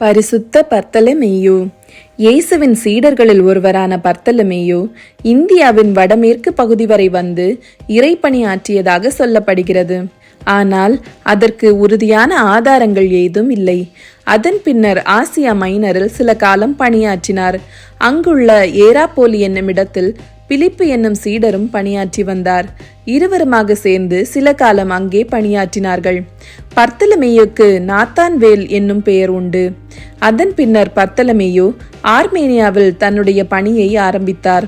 பரிசுத்த பர்த்தலமேயு. இயேசுவின் சீடர்களில் ஒருவரான பர்த்தலமேயு இந்தியாவின் வடமேற்கு பகுதி வரை வந்து இறைப்பணியாற்றியதாக சொல்லப்படுகிறது. ஆனால் அதற்கு உறுதியான ஆதாரங்கள் ஏதும் இல்லை. அதன் பின்னர் ஆசியா மைனரில் சில காலம் பணியாற்றினார். அங்குள்ள ஏராபோலி என்னும் இடத்தில் பிலிப்பு என்னும் சீடரும் பணியாற்றி வந்தார். இருவருமாக சேர்ந்து சில காலம் அங்கே பணியாற்றினார்கள். பர்த்தலமேயுக்கு நாத்தான்வேல் என்னும் பெயர் உண்டு. அதன் பின்னர் பர்த்தலமேயு ஆர்மேனியாவில் தன்னுடைய பணியை ஆரம்பித்தார்.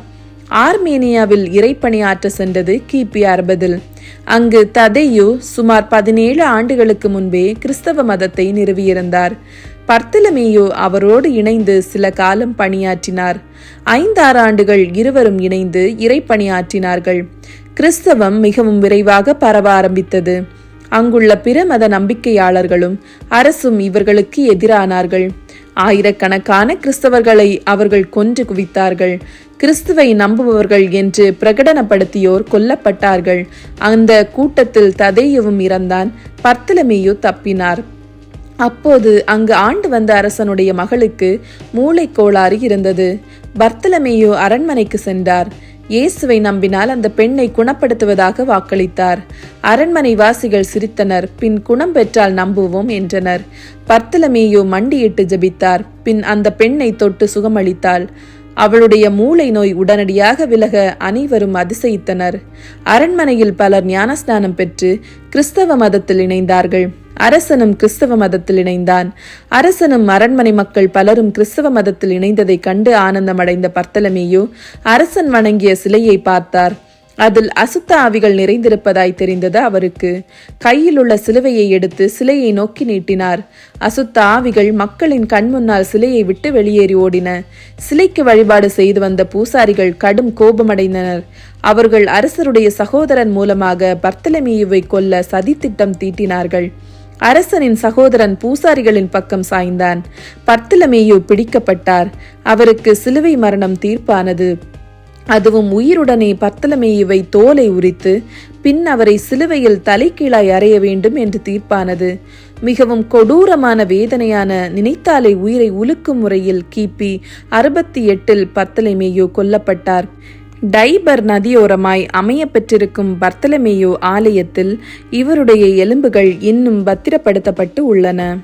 ஆர்மேனியாவில் இறைப்பணியாற்ற சென்றது கிபி அறுபதில். அங்கு ததையு சுமார் பதினேழு ஆண்டுகளுக்கு முன்பே கிறிஸ்தவ மதத்தை நிறுவியிருந்தார். பர்த்தலமேயோ அவரோடு இணைந்து சில காலம் பணியாற்றினார். ஐந்தாறு ஆண்டுகள் இருவரும் இணைந்து இறைப்பணியாற்றினார்கள். கிறிஸ்தவம் மிகவும் விரைவாக பரவ ஆரம்பித்தது. அங்குள்ள பிற மத நம்பிக்கையாளர்களும் அரசும் இவர்களுக்கு எதிரானார்கள். ஆயிரக்கணக்கான கிறிஸ்தவர்களை அவர்கள் கொன்று குவித்தார்கள். கிறிஸ்துவை நம்புபவர்கள் என்று பிரகடனப்படுத்தியோர் கொல்லப்பட்டார்கள். அந்த கூட்டத்தில் ததையவும் இறந்தான். பர்த்தலமேயோ தப்பினார். அப்போது அங்கு ஆண்டு வந்த அரசனுடைய மகளுக்கு மூளை கோளாறு இருந்தது. பர்த்தலமேயோ அரண்மனைக்கு சென்றார். இயேசுவை நம்பினால் அந்த பெண்ணை குணப்படுத்துவதாக வாக்களித்தார். அரண்மனை வாசிகள் சிரித்தனர். பின் குணம் பெற்றால் நம்புவோம் என்றனர். பர்த்தலமேயோ மண்டியிட்டு ஜெபித்தார். பின் அந்த பெண்ணை தொட்டு சுகமளித்தாள். அவளுடைய மூளை நோய் உடனடியாக விலக அனைவரும் அதிசயித்தனர். அரண்மனையில் பலர் ஞானஸ்நானம் பெற்று கிறிஸ்தவ மதத்தில் இணைந்தார்கள். அரசனும் கிறிஸ்தவ மதத்தில் இணைந்தான். அரசனும் அரண்மனை மக்கள் பலரும் கிறிஸ்தவ மதத்தில் இணைந்ததை கண்டு ஆனந்தமடைந்த பர்த்தலமேயோ அரசன் வணங்கிய சிலையை பார்த்தார். அதில் அசுத்த ஆவிகள் நிறைந்திருப்பதாய் தெரிந்தது அவருக்கு. கையில் உள்ள சிலுவையை எடுத்து சிலையை நோக்கி நீட்டினார். அசுத்த ஆவிகள் மக்களின் கண் முன்னால் சிலையை விட்டு வெளியேறி ஓடின. சிலைக்கு வழிபாடு செய்து வந்த பூசாரிகள் கடும் கோபமடைந்தனர். அவர்கள் அரசருடைய சகோதரன் மூலமாக பர்த்தலமேயுவை கொல்ல சதித்திட்டம் தீட்டினார்கள். அரசனின் சகோதரன் பூசாரிகளின் பக்கம் சாய்ந்தான். பர்த்தலமேயு பிடிக்கப்பட்டார். அவருக்கு சிலுவை மரணம் தீர்ப்பானது. அதுவும் உயிருடனே பர்த்தலமேயுவை தோலை உரித்து பின் அவரை சிலுவையில் தலைகீழாய் அறைய வேண்டும் என்று தீர்ப்பானது. மிகவும் கொடூரமான வேதனையான நினைத்தாலே உயிரை உலுக்கும் முறையில் கிபி அறுபத்தி எட்டில் பத்தலைமேயோ கொல்லப்பட்டார். டைபர் நதியோரமாய் அமைய பெற்றிருக்கும் பர்த்தலமேயோ ஆலயத்தில் இவருடைய எலும்புகள் இன்னும் பத்திரப்படுத்தப்பட்டு உள்ளன.